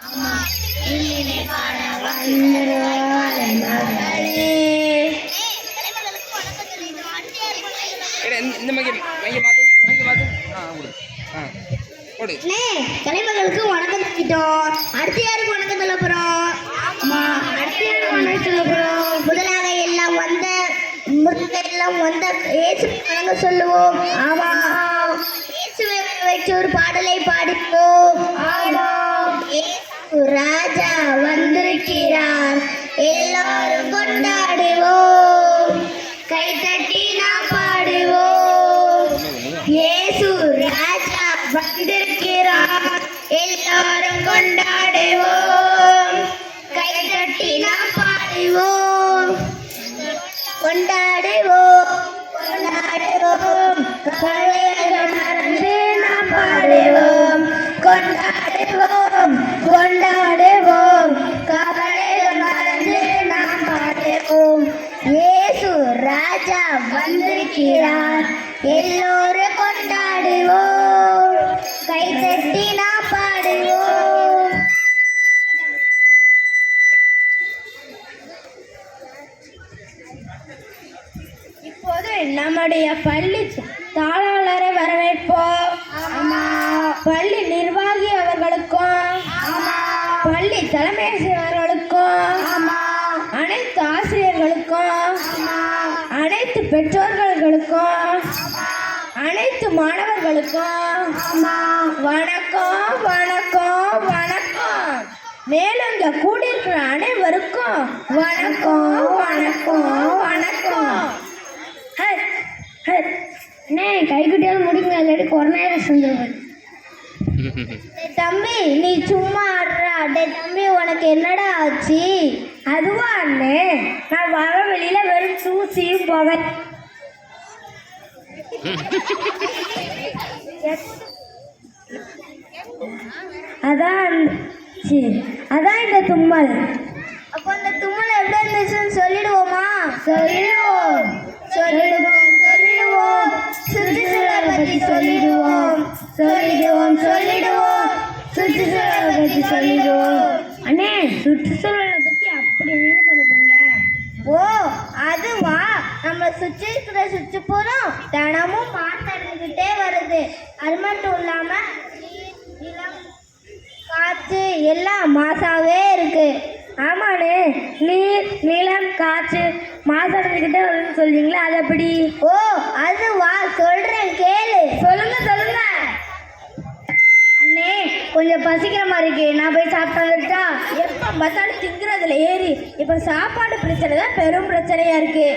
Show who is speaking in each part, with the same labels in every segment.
Speaker 1: இந்த- இந்த மைய மாத்து மைய மாத்து. ஆ கொடு. ஆ கொடு.
Speaker 2: அண்ணே கலைமகளுக்கு வணக்கம் சொல்லிட்டோம். அடுத்து யாருக்கு வணக்கம் சொல்ல போறோம். அடுத்து யாருக்கு வணக்கம் சொல்ல போறோம். முதலாக எல்லாம் வந்த முருகெல்லாம் வந்த ஏசு வணக்கம் சொல்லுவோம். ஆமா. இயேசுவை வச்ச ஒரு பாடலை பாடிப்போம். ஆமா. இயேசு ராஜா வந்திருக்கிறார். எல்லாரும் கொண்டாடுவோம். கை தட்டி நாம் பாடுவோம். இயேசு ராஜா வந்திருக்கிறார். எல்லாரும் கொண்டாடுவோம். ராஜா வந்திருக்கிறார். எல்லோரும் கொண்டாடுவோம். கை தட்டி நாம் பாடுவோம்.
Speaker 3: இப்போது நம்முடைய பள்ளி தாளாளரை வரவேற்போம். பள்ளி நிர்வாகி அவர்களுக்கும் பள்ளி தலைமை ஆசிரியர்களுக்கும் அனைத்து ஆசிரியர்களுக்கும் அனைத்து பெற்றோர்களுக்கும் அனைத்து மாணவர்களுக்கும் வணக்கம் வணக்கம் வணக்கம் மேலும் இங்க கூடியிருக்கிற அனைவருக்கும் வணக்கம் வணக்கம் வணக்கம். அண்ணே கைக்குட்டியால் முடிங்க இல்லாட்டி கொரோனா
Speaker 2: டேய் தம்பி நீ சும்மா ஆடுறா தம்பி உனக்கு என்னடா ஆச்சு?
Speaker 3: அதுவா அண்ணே நான் வர வெளியில வெறும் சூசியும் போக. அதான் சரி அதான் இந்த தும்மல்.
Speaker 2: அப்போ அந்த தும்மல் எப்படி இருந்துச்சுன்னு சொல்லிடுவோமா? சொல்லிடுவோம். சொல்லிடுவோம் சொல்லிடுவோம். சுற்றுச்சூழலை பற்றி சொல்லிடுவோம். சொல்லிடுவோம் சொல்லிடுவோம். சுற்றுச்சூழலை பற்றி சொல்லிடுவோம்.
Speaker 3: சுற்றுச்சூழலை பத்தி அப்படி என்ன சொல்ல போறீங்க
Speaker 2: ஓ அதுவா? நம்ம சுற்றி இருக்கிற சுற்றுப்புறம் தினமும் மாத்தடைஞ்சுக்கிட்டே வருது. அது மட்டும் இல்லாம நீர், நிலம் காற்று எல்லாம் மாசாவே இருக்கு.
Speaker 3: ஆமாண்ணே. நீர் நிலம் காற்று மாசடைஞ்சுக்கிட்டே வருதுன்னு சொல்றீங்களா அது எப்படி?
Speaker 2: ஓ அதுவா? சொல்றேன் கேளு.
Speaker 3: சொல்லுங்க சொல்லுங்க.
Speaker 2: கொஞ்சம் பசிக்கிற மாதிரி இருக்கு. நான் போய் சாப்பிட்டா
Speaker 3: எப்போ பார்த்தாலும் திங்குறதுல ஏறி இப்போ சாப்பாடு பிரச்சனை தான் பெரும் பிரச்சனையா இருக்கு.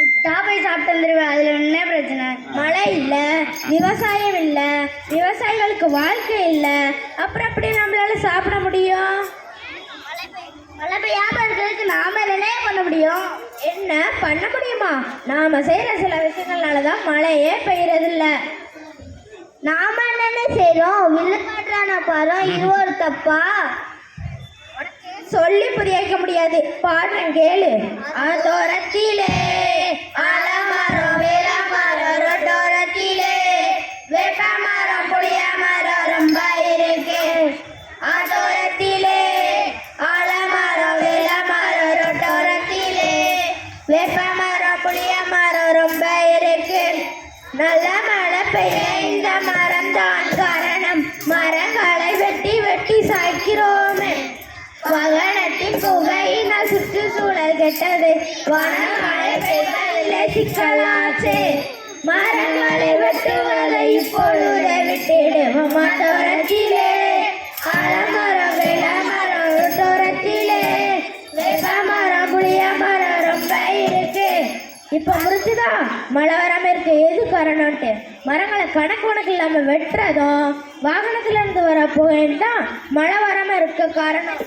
Speaker 2: விட்டா போய் சாப்பிட்டு வந்துடுவேன் அதில் என்ன பிரச்சனை?
Speaker 3: மழை இல்லை விவசாயம் இல்லை விவசாயிகளுக்கு வாழ்க்கை இல்லை. அப்புறம் எப்படி நம்மளால சாப்பிட முடியும்?
Speaker 2: மழை பெய்யாம இருக்கிறதுக்கு நாம என்ன பண்ண முடியும்.
Speaker 3: என்ன பண்ண முடியுமா? நாம செய்யற சில விஷயங்கள்னால தான் மழையே பெய்யறதில்ல.
Speaker 2: நாம என்னென்ன செய்யறோம் வில்லுக்காட்டுறான காட்டுறான பாரு தப்பா?
Speaker 3: சொல்லி புரிய வைக்க முடியாது. பாடுறேன் கேளு. அதோரத்திலே
Speaker 2: அலமரம் வேலமரம் ரொட்டோரத்திலே வேப்பமரம் புளிய மரம் ரொம்ப இருக்கு. அதோரத்திலே அலமரம் வேலமரம் ரொட்டோரத்திலே வேப்பமரம் புளிய மரம் ரொம்ப இருக்கு. நல்ல மழை. பெய்ய இந்த மரம் காரணம். மரங்களை வெட்டி வெட்டி சாய்க்கிறோமே. வாகனத்தின் புகையினால் சுற்றுச்சூழல் கெட்டது. வனமழை பெய்வதில்லை சிக்கலாச்சு. மரங்களை வெட்டுவதை இப்பொழுது விட்டிடுவோம். மற்றோரத்திலே
Speaker 3: இப்போ முடிச்சுதான் மழை வராமல் இருக்க. எது காரணம்ட்டு மரங்களை கணக்கு கணக்கு இல்லாமல் வெட்டுறதும் வாகனத்துலேருந்து வர புகையும் தான் மழை வராமல் இருக்க காரணம்.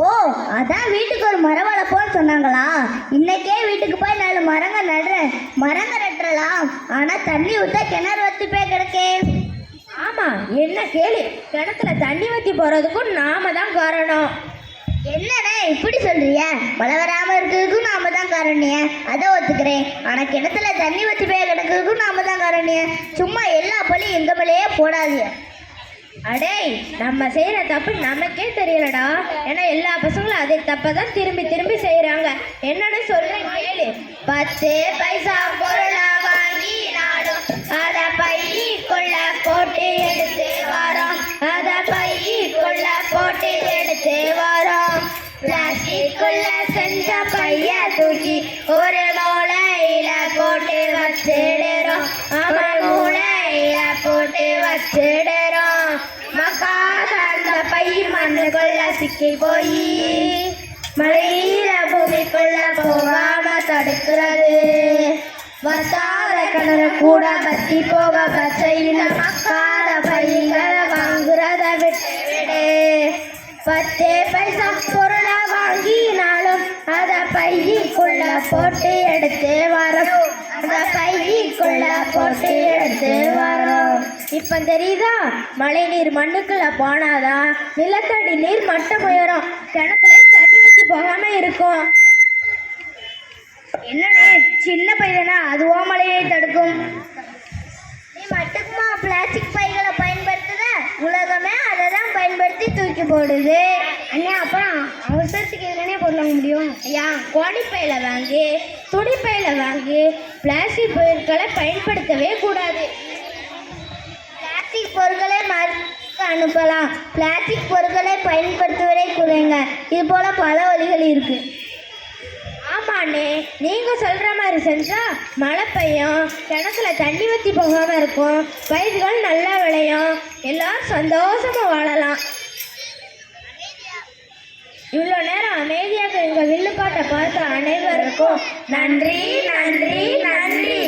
Speaker 2: ஓ அதான் வீட்டுக்கு ஒரு மரம் வளர்ப்போன்னு சொன்னாங்களா? இன்னைக்கே வீட்டுக்கு போய் நாலு மரங்க நடுறேன் மரங்க நட்டுறலாம். ஆனால் தண்ணி ஊத்த கிணறு வத்தி போய் கிடக்கே.
Speaker 3: ஆமாம் என்ன கேளு. கிணத்துல தண்ணி வத்தி போகிறதுக்கும் நாம தான் காரணம்.
Speaker 2: என்னடா இப்படி சொல்றிய? மழை வராமல் இருக்கிறதுக்கும் நான் காரணிய? அதை ஒத்துக்கிறேன். ஆனா கிணத்துல தண்ணி வச்சு போய் கிடக்கிறதுக்கும் நாம தான் காரணிய. சும்மா எல்லா பழியும் எங்க மேலேயே போடாதீங்க.
Speaker 3: அடேய் நம்ம செய்கிற தப்பு நமக்கே தெரியலடா. ஏன்னா எல்லா பசங்களும் அதே தப்பை தான் திரும்பி திரும்பி செய்கிறாங்க என்னன்னு சொல்கிறேன் கேளு. பத்து பைசா பொருளா வாங்கி நாடும். போட்டு வச்சிடுறோம் மக்காத அந்த பை மண்ணுக்குள்ள சிக்கி போய். மழையில பூமிக்குள்ள போகாம தடுக்கிறது. வசாத கிணறு கூட பத்தி போக பச்சையில மக்காத பைகளை வாங்குறத விட்டு விடு பத்தே பைசா பொருளை வாங்கினாலும் அத பையிக்குள்ள போட்டு எடுத்து வரும் அந்த பையிக்குள்ள போட்டு எடுத்து வரும் இப்போ தெரியுதா? மழை நீர் மண்ணுக்குள்ள போனாதான் நிலத்தடி நீர் மட்டம் உயரும். கிணத்துல தண்ணி வச்சு போகாம இருக்கும்
Speaker 2: என்னடே சின்ன பையனா? அதுவோ மழையை தடுக்கும். நீ மட்டுக்குமா பிளாஸ்டிக் பைகளை பயன்படுத்துத? உலகமே அதை தான் பயன்படுத்தி தூக்கி போடுது. அண்ணா அப்புறம் அவசரத்துக்கு எதுனே பொருள் வாங்க முடியும்?
Speaker 3: ஐயா கோணிப்பையில வாங்கி துணிப்பையில வாங்கி பிளாஸ்டிக் பொருட்களை பயன்படுத்தவே கூடாது.
Speaker 2: பொருட்களை மறுக்க அனுப்பலாம். பிளாஸ்டிக் பொருட்களை பயன்படுத்துவதை குறைங்க. இது போல பல வழிகள் இருக்கு.
Speaker 3: ஆமாண்ணே நீங்க சொல்ற மாதிரி செஞ்சா மழை பெய்யும் கிணத்துல தண்ணி வத்தி போகாம இருக்கும் பயிர்கள் நல்லா விளையும் எல்லாரும் சந்தோஷமா வாழலாம். இவ்வளோ நேரம் அமைதியாக எங்கள் வில்லுப்பாட்டை பார்த்த அனைவருக்கும் நன்றி நன்றி நன்றி.